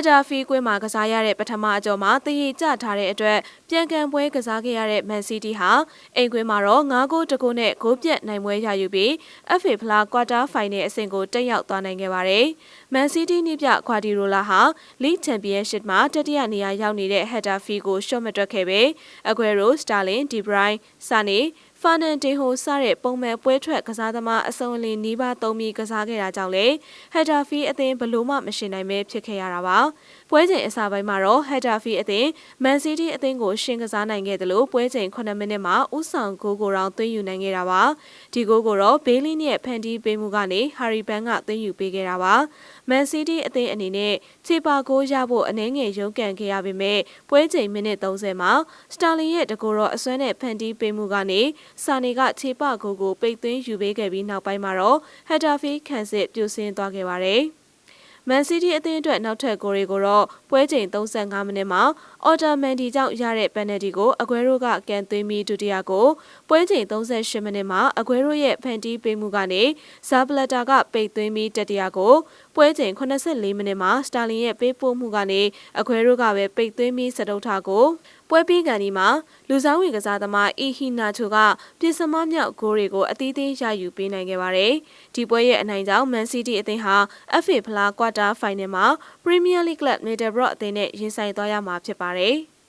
က်တာဖီကွင်းမှာကစားရတဲ့ပထမအကြော်မှာတည်ရကျထားတဲ့အတွက်ပြန်ကန်ပွဲကစားခဲ့ရတဲ့မန်စီးတီးဟာအိမ်ကွင်းမှာတော့9ဂိုးတကူနဲ့ဂိုးပြတ်နိုင်ပွဲရယူပြီး FA ဖလားကွာတာဖိုင်နယ်အဆင့်ကိုတက်ရောက်သွားနိုင်ခဲ့ပါတယ်။မန်စီးတီးနှိပြခွာဒီရိုလာဟာလိချန်ပီယံရှစ်မှာတတိယနေရာရောက်နေတဲ့ဟက်တာဖီကိုရှော့မတွက်ခဲ့ပေအကွယ်ရိုစတာလင်ဒီဘရိုင်းဆာနီ ဖာနန်တေဟိုစတဲ့ပုံမှန်ပွဲထွက်ကစားသမားအစုံအလင်နီးပါးသုံးပြီးကစားခဲ့တာကြောင့်လေဟက်တာဖီအသင်းဘလို့မှမရှင်နိုင်ပဲဖြစ်ခဲ့ရတာပါပွဲချိန်အစပိုင်းမှာတော့ဟက်တာဖီအသင်းမန်စီးတီးအသင်းကိုရှင်ကစားနိုင်ခဲ့တယ်လို့ပွဲချိန်9မိနစ်မှာဥဆောင်ဂိုးကိုတောင်သွင်းယူနိုင်ခဲ့တာပါဒီဂိုးကိုတော့ဘေးလင်းရဲ့ဖန်တီးပေးမှုကနေဟာရီဘန်ကသွင်းယူပေးခဲ့တာပါမန်စီးတီးအသင်းအနေနဲ့ခြေပါကိုရဖို့အနှဲငယ်ရုန်းကန်ခဲ့ရပေမဲ့ပွဲချိန်မိနစ်30မှာစတာလင်ရဲ့တကူတော့အစွမ်းနဲ့ဖန်တီးပေးမှုကနေစာနေကခြေပကိုကိုပိတ်သွင်းယူပေးခဲ့ပြီးနောက်ပိုင်းမှာတော့ဟက်တာဖီခန်စစ်ပြိုဆင်းသွားခဲ့ပါတယ်။မန်စီးတီးအသင်းအတွက်နောက်ထပ်ဂိုးတွေကိုတော့ပွဲချိန်35မိနစ်မှာအော်တာမန်ဒီကြောင့်ရတဲ့ပယ်နယ်တီကိုအကွဲရိုကကန်သွင်းပြီးဒုတိယကိုပွဲချိန်38မိနစ်မှာအကွဲရိုရဲ့ဖန်တီးပေးမှုကနေဇာဘလက်တာကပိတ်သွင်းပြီးတတိယကိုပွဲချိန်84မိနစ်မှာစတာလင်ရဲ့ပေးပို့မှုကနေအခွဲရိုးကပဲပိတ်သွင်းပြီးစတုထကိုပွဲပြီးကန်ဒီမှာလူဆောင်ဝင်ကစားသမားအီဟီနာချိုကပြင်စမမြောက်ဂိုးတွေကိုအသီးသီးရယူပေးနိုင်ခဲ့ပါတယ်။ဒီပွဲရဲ့အနိုင်ကြောင့်မန်စီးတီးအသင်းဟာ FA ဖလားကွာတာဖိုင်နယ်မှာ Premier League Club Middlesbrough အသင်းနဲ့ရင်ဆိုင်သွားရမှာဖြစ်ပါတယ်။